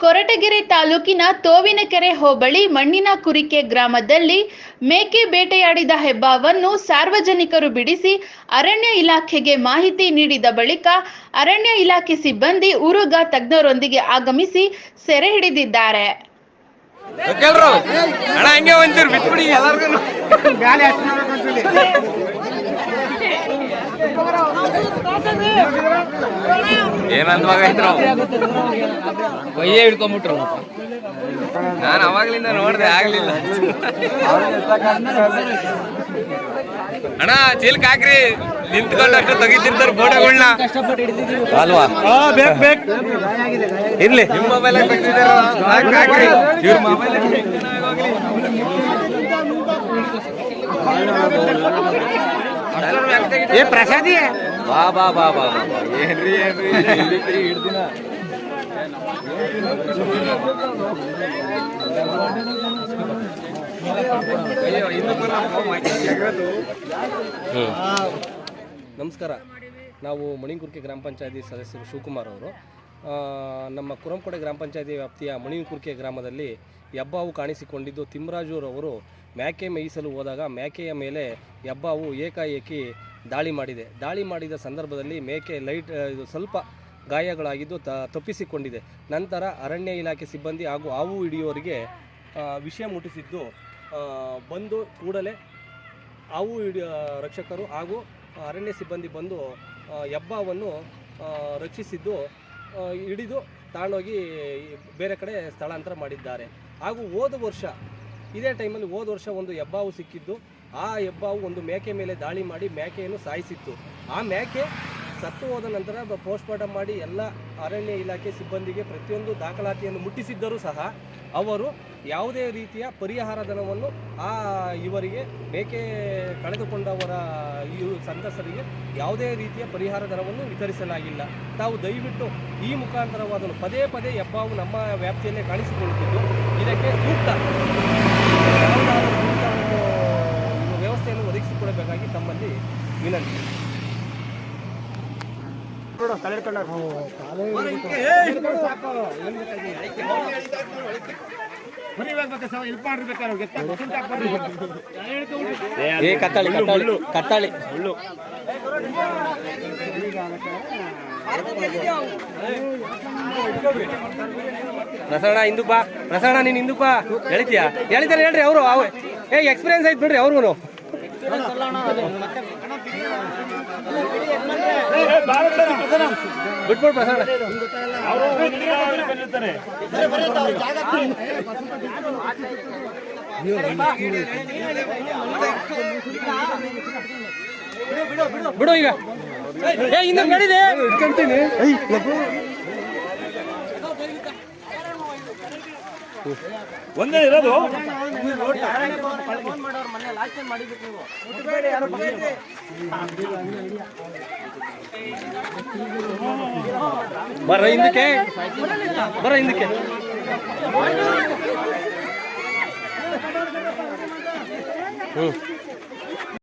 ಕೊರಟಗೆರೆ ತಾಲೂಕಿನ ತೋವಿನಕೆರೆ ಹೋಬಳಿ ಮಣ್ಣಿನ ಕುರಿಕೆ ಗ್ರಾಮದಲ್ಲಿ ಮೇಕೆ ಬೇಟೆಯಾಡಿದ ಹೆಬ್ಬಾವನ್ನು ಸಾರ್ವಜನಿಕರು ಬಿಡಿಸಿ ಅರಣ್ಯ ಇಲಾಖೆಗೆ ಮಾಹಿತಿ ನೀಡಿದ ಬಳಿಕ ಅರಣ್ಯ ಇಲಾಖೆ ಸಿಬ್ಬಂದಿ ಉರುಗ ತಜ್ಞರೊಂದಿಗೆ ಆಗಮಿಸಿ ಸೆರೆ ಹಿಡಿದಿದ್ದಾರೆ. ಏನಂತ ಮಗ ಇದ್ರು. ಒಯ್ಯೇ ಹಿಡ್ಕೊಂಬಿಟ್ರು ನಾನು ಅವಾಗ್ಲಿಂದ ನೋಡಿದೆ ಆಗ್ಲಿಲ್ಲ. ಅಣ್ಣ ಚೀಲ್ಕ ಹಾಕ್ರಿ. ನಿಂತ್ಕೊಂಡಷ್ಟು ತೆಗಿತಿರ್ತಾರೆ ಫೋಟೋಗಳನ್ನ ಕಷ್ಟಪಟ್ಟು ಹಿಡಿದಿದ್ದೀವಿ. ಅಲ್ವಾ? ಇರ್ಲಿ. ನಿಮ್ಮ ಮೊಬೈಲ್ ಹಾಕ್ರಿ ಇವ್ರ ಮೊಬೈಲ್ ಏ ಪ್ರಸಾದಿ? ಬಾ ಬಾ ಬಾ ಬಾ ಬಾ. ಏನ್ರಿ ಏನ್ರಿ? ಹಿಡ್ದಿನ ನಮಸ್ಕಾರ. ನಾವು ಮಣಿಕುರ್ಕೆ ಗ್ರಾಮ ಪಂಚಾಯತಿ ಸದಸ್ಯರು ಶಿವಕುಮಾರ್ ಅವರು. ನಮ್ಮ ಕುರಂಕೊಡೆ ಗ್ರಾಮ ಪಂಚಾಯತಿ ವ್ಯಾಪ್ತಿಯ ಮಣಿಕುರ್ಕೆ ಗ್ರಾಮದಲ್ಲಿ ಹೆಬ್ಬಾವು ಕಾಣಿಸಿಕೊಂಡಿದ್ದು. ತಿಮ್ಮರಾಜುರವರು ಮ್ಯಾಕೆ ಮೇಯಿಸಲು ಹೋದಾಗ ಮ್ಯಾಕೆಯ ಮೇಲೆ ಹೆಬ್ಬಾವು ಏಕಾಏಕಿ ದಾಳಿ ಮಾಡಿದೆ. ದಾಳಿ ಮಾಡಿದ ಸಂದರ್ಭದಲ್ಲಿ ಮೇಕೆ ಲೈಟ್ ಇದು ಸ್ವಲ್ಪ ಗಾಯಗಳಾಗಿದ್ದು ತ, ತಪ್ಪಿಸಿಕೊಂಡಿದೆ. ನಂತರ ಅರಣ್ಯ ಇಲಾಖೆ ಸಿಬ್ಬಂದಿ ಹಾಗೂ ಹಾವು ಹಿಡಿಯೋರಿಗೆ ವಿಷಯ ಮುಟ್ಟಿಸಿದ್ದು. ಬಂದು ಕೂಡಲೇ ಹಾವು ಹಿಡಿಯ ರಕ್ಷಕರು ಹಾಗೂ ಅರಣ್ಯ ಸಿಬ್ಬಂದಿ ಬಂದು ಹೆಬ್ಬಾವನ್ನು ರಕ್ಷಿಸಿದ್ದು. ಹಿಡಿದು ತಗೊಂಡೋಗಿ ಬೇರೆ ಕಡೆ ಸ್ಥಳಾಂತರ ಮಾಡಿದ್ದಾರೆ. ಹಾಗೂ ಹೋದ ವರ್ಷ, ಇದೇ ಟೈಮಲ್ಲಿ ಹೋದ ವರ್ಷ ಒಂದು ಹೆಬ್ಬಾವು ಸಿಕ್ಕಿದ್ದು. ಆ ಹೆಬ್ಬಾವು ಒಂದು ಮೇಕೆ ಮೇಲೆ ದಾಳಿ ಮಾಡಿ ಮೇಕೆಯನ್ನು ಸಾಯಿಸಿತ್ತು. ಆ ಮೇಕೆ ಸತ್ತು ಹೋದ ನಂತರ ಪೋಸ್ಟ್ಮಾರ್ಟಮ್ ಮಾಡಿ ಎಲ್ಲ ಅರಣ್ಯ ಇಲಾಖೆ ಸಿಬ್ಬಂದಿಗೆ ಪ್ರತಿಯೊಂದು ದಾಖಲಾತಿಯನ್ನು ಮುಟ್ಟಿಸಿದ್ದರೂ ಸಹ ಅವರು ಯಾವುದೇ ರೀತಿಯ ಪರಿಹಾರ ಧನವನ್ನು ಆ ಇವರಿಗೆ ಮೇಕೆ ಕಳೆದುಕೊಂಡವರ ಈ ಸಂತ್ರಸ್ತರಿಗೆ ಯಾವುದೇ ರೀತಿಯ ಪರಿಹಾರ ಧನವನ್ನು ವಿತರಿಸಲಾಗಿಲ್ಲ. ತಾವು ದಯವಿಟ್ಟು ಈ ಮುಖಾಂತರವಾದನು ಪದೇ ಪದೇ ಹೆಬ್ಬಾವು ನಮ್ಮ ವ್ಯಾಪ್ತಿಯಲ್ಲೇ ಕಾಣಿಸಿಕೊಳ್ಳುತ್ತಿದ್ದು, ಇದಕ್ಕೆ ಸೂಕ್ತ ವ್ಯವಸ್ಥೆಯನ್ನು ಒದಗಿಸಿಕೊಡಬೇಕಾಗಿ ತಮ್ಮಲ್ಲಿ ವಿನಂತಿ. ಏ ಕತ್ತಾಳಿ ಕತ್ತಾಳಿ ಕತ್ತಾಳಿ. ಪ್ರಸರಣ ಹಿಂದೂ ಬಾ. ಪ್ರಸರಣ ನೀನು ಹಿಂದೂ ಬಾ. ಹೇಳ್ತೀಯಾ ಹೇಳ್ತಾರೆ ಹೇಳ್ರಿ ಅವರು ಅವ ಏ ಎಕ್ಸ್ಪೀರಿಯನ್ಸ್ ಆಯ್ತು ಬಿಡ್ರಿ ಅವ್ರಿಗೂ ಬಿಟ್ಬಿಡು ಪ್ರಸಾದ ಬಿಡು. ಈಗ ನಡೀರಿ ಇಟ್ಕೊಂತೀನಿ. ಒಂದೇ ಇರೋದು? ಬರ ಹಿಂದಕ್ಕೆ. ಬರ ಹಿಂದಕ್ಕೆ. ಹ್ಞೂ